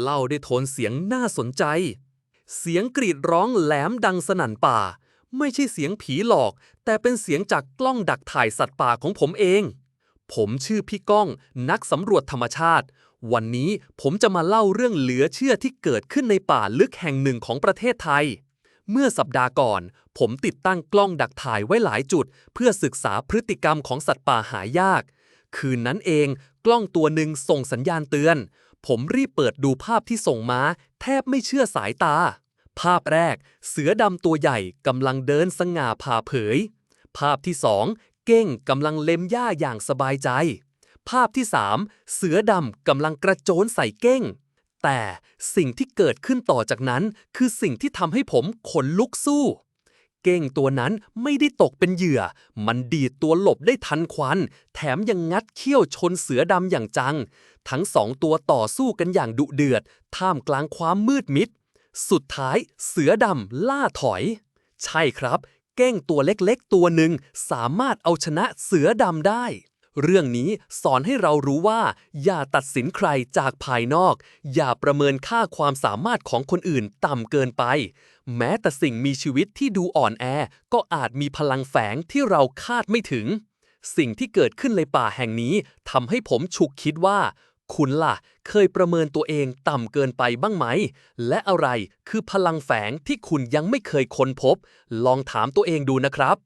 เล่าด้วยโทนเสียงน่าสนใจ เสียงกรีดร้องแหลมดังสนั่นป่า ไม่ใช่เสียงผีหลอก แต่เป็นเสียงจากกล้องดักถ่ายสัตว์ป่าของผมเอง ผมชื่อพี่ก้องนักสำรวจธรรมชาติ วันนี้ผมจะมาเล่าเรื่องเหลือเชื่อที่เกิดขึ้นในป่าลึกแห่งหนึ่งของประเทศไทย เมื่อสัปดาห์ก่อน ผมติดตั้งกล้องดักถ่ายไว้หลายจุด เพื่อศึกษาพฤติกรรมของสัตว์ป่าหายาก คืนนั้นเองกล้องตัวหนึ่งส่งสัญญาณเตือน ผมรีบเปิดดูภาพที่ส่งมา แทบไม่เชื่อสายตา ภาพแรก เสือดำตัวใหญ่กำลังเดินสง่าผ่าเผย ภาพที่สองเก้งกำลังเล็มหญ้าอย่างสบายใจ ภาพที่สามเสือดำกำลังกระโจนใส่เก้ง แต่สิ่งที่เกิดขึ้นต่อจากนั้นคือสิ่งที่ทำให้ผมขนลุกสู้ เก้งตัวนั้นไม่ได้ตกเป็นเหยื่อ มันดีดตัวหลบได้ทันควัน แถมยังงัดเขี้ยวชนเสือดำอย่างจัง ทั้งสองตัวต่อสู้กันอย่างดุเดือด ท่ามกลางความมืดมิด สุดท้ายเสือดำล่าถอย ใช่ครับ เก้งตัวเล็กๆ ตัวหนึ่งสามารถเอาชนะเสือดำได้ เรื่องนี้สอนให้เรารู้ว่า อย่าตัดสินใครจากภายนอก อย่าประเมินค่าความสามารถของคนอื่นต่ำเกินไป แม้แต่สิ่งมีชีวิตที่ดูอ่อนแอ ก็อาจมีพลังแฝงที่เราคาดไม่ถึง สิ่งที่เกิดขึ้นในป่าแห่งนี้ทำให้ผมฉุกคิดว่า คุณล่ะ เคยประเมินตัวเองต่ำเกินไปบ้างไหม และอะไรคือพลังแฝงที่คุณยังไม่เคยค้นพบ ลองถามตัวเองดูนะครับ